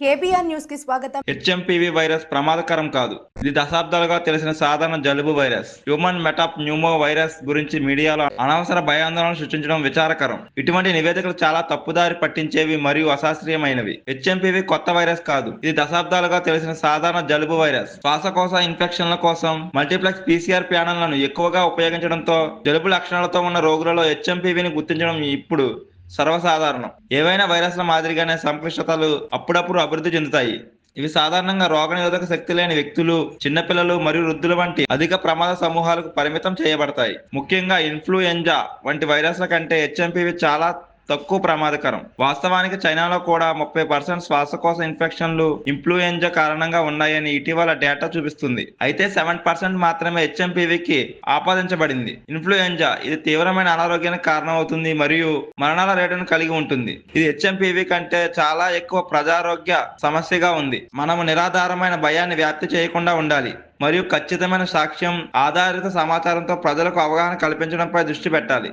KBR న్యూస్కి స్వాగతం. HMPV virus ప్రమాదకరం కాదు. ఇది దశాబ్దాలుగా తెలిసిన సాధారణ జలుబు virus. Human metapneumovirus గురించి మీడియాలో అనవసర భయాందోళన సృష్టించడం విచారకరం. ఇటువంటి నివేదికలు చాలా తప్పుదారి పట్టించేవి మరియు అశాస్త్రీయమైనవి. హెచ్ఎంపీవీ కొత్త వైరస్ కాదు. ఇది దశాబ్దాలుగా తెలిసిన సాధారణ జలుబు వైరస్. శ్వాసకోశ ఇన్ఫెక్షన్ల కోసం మల్టీప్లెక్స్ పీసీఆర్ ప్యానెల్లను ఎక్కువగా ఉపయోగించడంతో జలుబు లక్షణాలతో ఉన్న రోగులలో హెచ్ఎంపీవీని గుర్తించడం ఇప్పుడు సర్వసాధారణం. ఏవైనా వైరస్ల మాదిరిగానే సంక్లిష్టతలు అప్పుడప్పుడు అభివృద్ధి చెందుతాయి. ఇవి సాధారణంగా రోగనిరోధక శక్తి లేని వ్యక్తులు చిన్నపిల్లలు మరియు వృద్ధుల వంటి అధిక ప్రమాద సమూహాలకు పరిమితం చేయబడతాయి. ముఖ్యంగా ఇన్ఫ్లుయెంజా వంటి వైరస్ల కంటే హెచ్ఎంపీవి చాలా తక్కువ ప్రమాదకరం. వాస్తవానికి చైనాలో కూడా ముప్పై పర్సెంట్ శ్వాసకోశ ఇన్ఫెక్షన్లు ఇన్ఫ్లుయెంజా కారణంగా ఉన్నాయని ఇటీవల డేటా చూపిస్తుంది. అయితే సెవెన్ పర్సెంట్ మాత్రమే హెచ్ఎంపీవీకి ఆపాదించబడింది. ఇన్ఫ్లుయెంజా ఇది తీవ్రమైన అనారోగ్యానికి కారణమవుతుంది మరియు మరణాల రేటును కలిగి ఉంటుంది. ఇది హెచ్ఎంపీవీ కంటే చాలా ఎక్కువ ప్రజారోగ్య సమస్యగా ఉంది. మనము నిరాధారమైన భయాన్ని వ్యాప్తి చేయకుండా ఉండాలి మరియు ఖచ్చితమైన సాక్ష్యం ఆధారిత సమాచారంతో ప్రజలకు అవగాహన కల్పించడంపై దృష్టి పెట్టాలి.